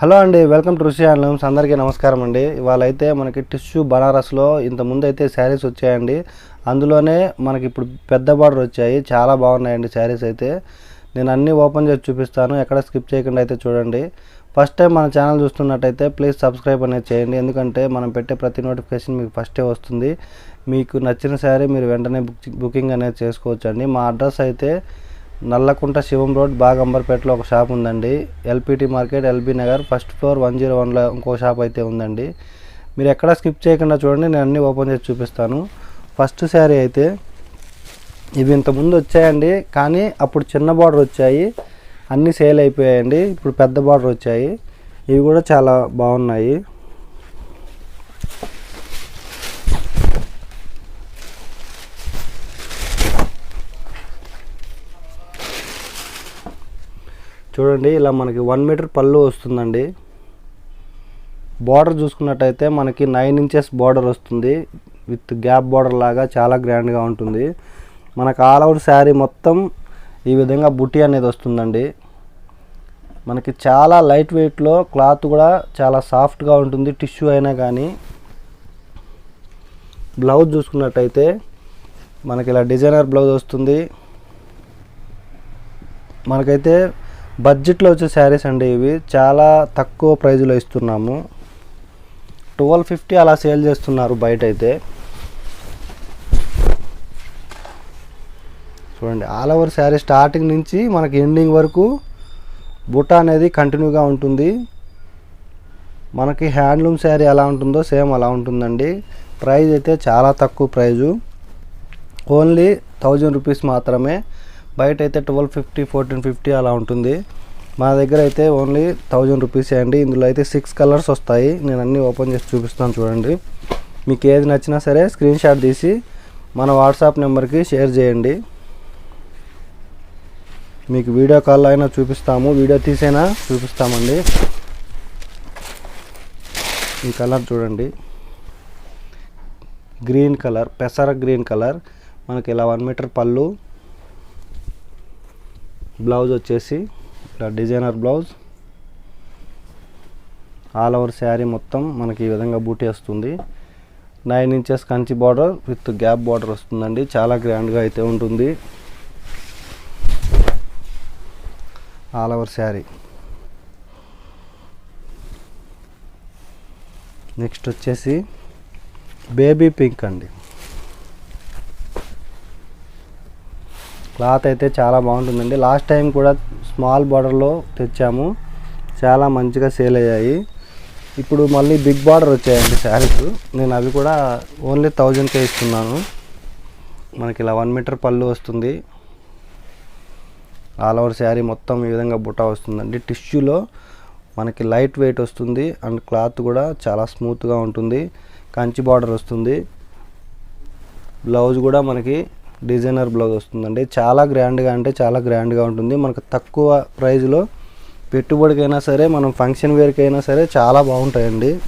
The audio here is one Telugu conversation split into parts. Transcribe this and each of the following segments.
హలో అండి వెల్కమ్ టు రుషి హ్యాండ్లూమ్స్ అందరికీ నమస్కారం అండి. ఇవాళైతే మనకి టిష్యూ బనారస్లో ఇంత ముందు అయితే శారీస్ వచ్చాయండి. అందులోనే మనకి ఇప్పుడు పెద్ద బార్డర్ వచ్చాయి. చాలా బాగున్నాయండి శారీస్ అయితే. నేను అన్నీ ఓపెన్ చేసి చూపిస్తాను. ఎక్కడ స్కిప్ చేయకుండా అయితే చూడండి. ఫస్ట్ టైం మన ఛానల్ చూస్తున్నట్టయితే ప్లీజ్ సబ్స్క్రైబ్ అనేది చేయండి. ఎందుకంటే మనం పెట్టే ప్రతి నోటిఫికేషన్ మీకు ఫస్టే వస్తుంది. మీకు నచ్చిన శారీ మీరు వెంటనే బుక్ బుకింగ్ అనేది చేసుకోవచ్చండి. మా అడ్రస్ అయితే నల్లకుంట శివం రోడ్ బాగంబర్పేటలో ఒక షాప్ ఉందండి. LPT market LB Nagar first floor one zero వన్లో ఇంకో షాప్ అయితే ఉందండి. మీరు ఎక్కడ స్కిప్ చేయకుండా చూడండి నేను అన్నీ ఓపెన్ చేసి చూపిస్తాను. ఫస్ట్ శారీ అయితే ఇవి ఇంతకుముందు వచ్చాయండి కానీ అప్పుడు చిన్న బార్డర్ వచ్చాయి. అన్నీ సేల్ అయిపోయాయండి ఇప్పుడు పెద్ద బార్డర్ వచ్చాయి. ఇవి కూడా చాలా బాగున్నాయి. చూడండి ఇలా మనకి వన్ మీటర్ పళ్ళు వస్తుందండి. బార్డర్ చూసుకున్నట్టయితే మనకి నైన్ ఇంచెస్ బార్డర్ వస్తుంది. విత్ గ్యాప్ బార్డర్ లాగా చాలా గ్రాండ్గా ఉంటుంది. మనకు ఆల్ అవుట్ శారీ మొత్తం ఈ విధంగా బుట్టి అనేది వస్తుందండి. మనకి చాలా లైట్ వెయిట్లో క్లాత్ కూడా చాలా సాఫ్ట్గా ఉంటుంది టిష్యూ అయినా కానీ. బ్లౌజ్ చూసుకున్నట్టయితే మనకి ఇలా డిజైనర్ బ్లౌజ్ వస్తుంది. మనకైతే బడ్జెట్లో వచ్చే శారీస్ అండి ఇవి. చాలా తక్కువ ప్రైజ్లో ఇస్తున్నాము. ట్వెల్వ్ ఫిఫ్టీ అలా సేల్ చేస్తున్నారు బయట అయితే చూడండి ఆల్ ఓవర్ శారీ స్టార్టింగ్ నుంచి మనకి ఎండింగ్ వరకు బుట్ట అనేది కంటిన్యూగా ఉంటుంది. మనకి హ్యాండ్లూమ్ శారీ ఎలా ఉంటుందో సేమ్ అలా ఉంటుందండి. ప్రైస్ అయితే చాలా తక్కువ ప్రైజు. ఓన్లీ థౌజండ్ రూపీస్ మాత్రమే. బయట అయితే ట్వెల్వ్ ఫిఫ్టీ ఫోర్టీన్ ఫిఫ్టీ అలా ఉంటుంది. మా దగ్గర అయితే ఓన్లీ థౌజండ్ రూపీస్ అండి. ఇందులో అయితే సిక్స్ కలర్స్ వస్తాయి. నేను అన్నీ ఓపెన్ చేసి చూపిస్తాను చూడండి. మీకు ఏది నచ్చినా సరే స్క్రీన్ షాట్ తీసి మన వాట్సాప్ నెంబర్కి షేర్ చేయండి. మీకు వీడియో కాల్లో అయినా చూపిస్తాము. వీడియో తీసైనా చూపిస్తామండి. ఈ కలర్ చూడండి. గ్రీన్ కలర్ పెసర గ్రీన్ కలర్. మనకి ఇలా వన్ మీటర్ పళ్ళు. బ్లౌజ్ వచ్చేసి ఇలా designer blouse. All over sari మొత్తం మనకి ఈ విధంగా బూటీ వస్తుంది. Nine inches Kanchi border with gap border వస్తుందండి. చాలా గ్రాండ్గా అయితే ఉంటుంది. All over sari. నెక్స్ట్ వచ్చేసి బేబీ పింక్ అండి. క్లాత్ అయితే చాలా బాగుంటుందండి. లాస్ట్ టైం కూడా స్మాల్ బార్డర్లో తెచ్చాము. చాలా మంచిగా సేల్ అయ్యాయి. ఇప్పుడు మళ్ళీ బిగ్ బార్డర్ వచ్చాయండి శారీస్. నేను అవి కూడా ఓన్లీ థౌజండ్కే ఇస్తున్నాను. మనకి ఇలా వన్ మీటర్ పళ్ళు వస్తుంది. ఆల్ ఓవర్ శారీ మొత్తం ఈ విధంగా బుట్ట వస్తుందండి. టిష్యూలో మనకి లైట్ వెయిట్ వస్తుంది అండ్ క్లాత్ కూడా చాలా స్మూత్గా ఉంటుంది. కంచి బార్డర్ వస్తుంది. బ్లౌజ్ కూడా మనకి డిజైనర్ బ్లౌజ్ వస్తుందండి. చాలా గ్రాండ్గా అంటే చాలా గ్రాండ్గా ఉంటుంది. మనకు తక్కువ ప్రైజ్లో పెట్టుబడికైనా సరే మనం ఫంక్షన్ వేర్కి అయినా సరే చాలా బాగుంటాయండి.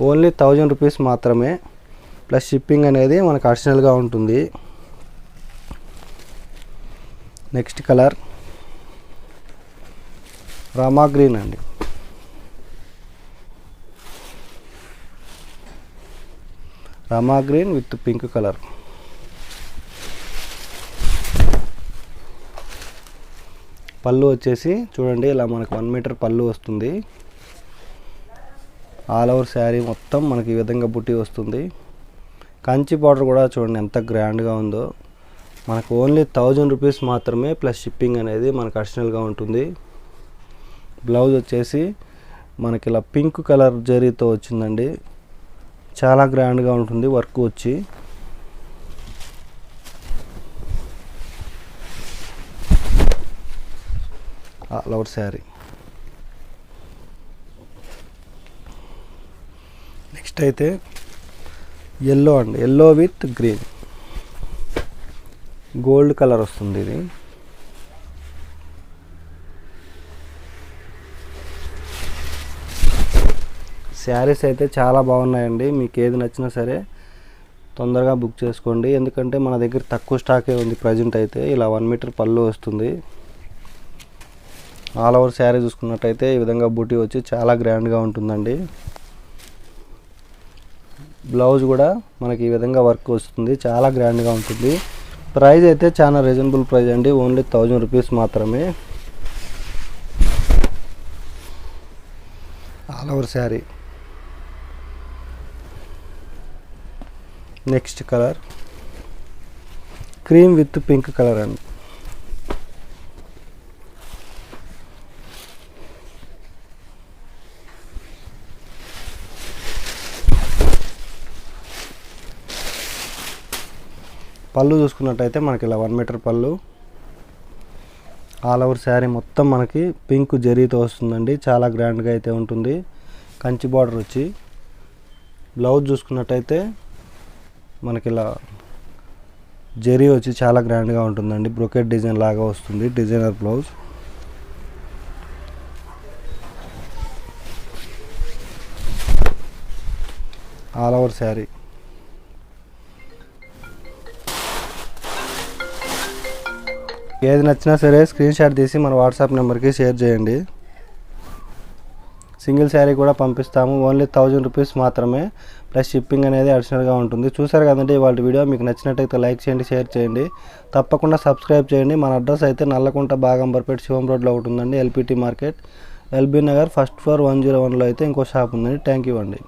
ఓన్లీ థౌజండ్ రూపీస్ మాత్రమే. ప్లస్ షిప్పింగ్ అనేది మనకు అడిషనల్గా ఉంటుంది. Next colour. రామా గ్రీన్ అండి. Rama green with pink colour. పళ్ళు వచ్చేసి చూడండి ఇలా మనకు వన్ మీటర్ పళ్ళు వస్తుంది. ఆల్ ఓవర్ శారీ మొత్తం మనకి ఈ విధంగా బుట్టి వస్తుంది. కంచి బార్డర్ కూడా చూడండి ఎంత గ్రాండ్గా ఉందో. మనకు ఓన్లీ థౌజండ్ రూపీస్ మాత్రమే ప్లస్ షిప్పింగ్ అనేది మనకు అడిషనల్గా ఉంటుంది. బ్లౌజ్ వచ్చేసి మనకి ఇలా పింక్ కలర్ జరీతో వచ్చిందండి. చాలా గ్రాండ్గా ఉంటుంది వర్క్ వచ్చి. ఆల్ ఓవర్ శారీ నెక్స్ట్ అయితే ఎల్లో అండి. Yellow with green gold colour వస్తుంది ఇది. శారీస్ అయితే చాలా బాగున్నాయండి. మీకు ఏది నచ్చినా సరే తొందరగా బుక్ చేసుకోండి. ఎందుకంటే మన దగ్గర తక్కువ స్టాకే ఉంది ప్రజెంట్ అయితే. ఇలా వన్ మీటర్ పళ్ళు వస్తుంది. ఆల్ ఓవర్ శారీ చూసుకున్నట్టయితే ఈ విధంగా బూటీ వచ్చి చాలా గ్రాండ్గా ఉంటుందండి. బ్లౌజ్ కూడా మనకి ఈ విధంగా వర్క్ వస్తుంది చాలా గ్రాండ్గా ఉంటుంది. ప్రైస్ అయితే చాలా రీజనబుల్ ప్రైస్ అండి ఓన్లీ థౌజండ్ రూపీస్ మాత్రమే. All over sari. Next colour. Cream with pink colour అండి. పళ్ళు చూసుకున్నట్టయితే మనకి ఇలా వన్ మీటర్ పళ్ళు. ఆల్ ఓవర్ శారీ మొత్తం మనకి పింక్ జరీతో వస్తుందండి. చాలా గ్రాండ్గా అయితే ఉంటుంది. కంచి బార్డర్ వచ్చి. బ్లౌజ్ చూసుకున్నట్టయితే మనకి ఇలా జరీ వచ్చి చాలా గ్రాండ్గా ఉంటుందండి. బ్రొకెట్ డిజైన్ లాగా వస్తుంది. Designer blouse all over sari. ఏది నచ్చినా సరే స్క్రీన్ షాట్ తీసి మన వాట్సాప్ నెంబర్కి షేర్ చేయండి. సింగిల్ శారీ కూడా పంపిస్తాము. ఓన్లీ థౌజండ్ రూపీస్ మాత్రమే. ప్లస్ షిప్పింగ్ అనేది అడిషనల్గా ఉంటుంది. చూసారు కదండి వాళ్ళ వీడియో. మీకు నచ్చినట్టయితే లైక్ చేయండి షేర్ చేయండి. తప్పకుండా సబ్స్క్రైబ్ చేయండి. మన అడ్రస్ అయితే నల్లకుంట బాగంబర్పేట శివం రోడ్లో ఒకటి ఉందండి. LPT market. LB Nagar first floor one zero వన్లో అయితే ఇంకో షాప్ ఉందండి. థ్యాంక్ యూ అండి.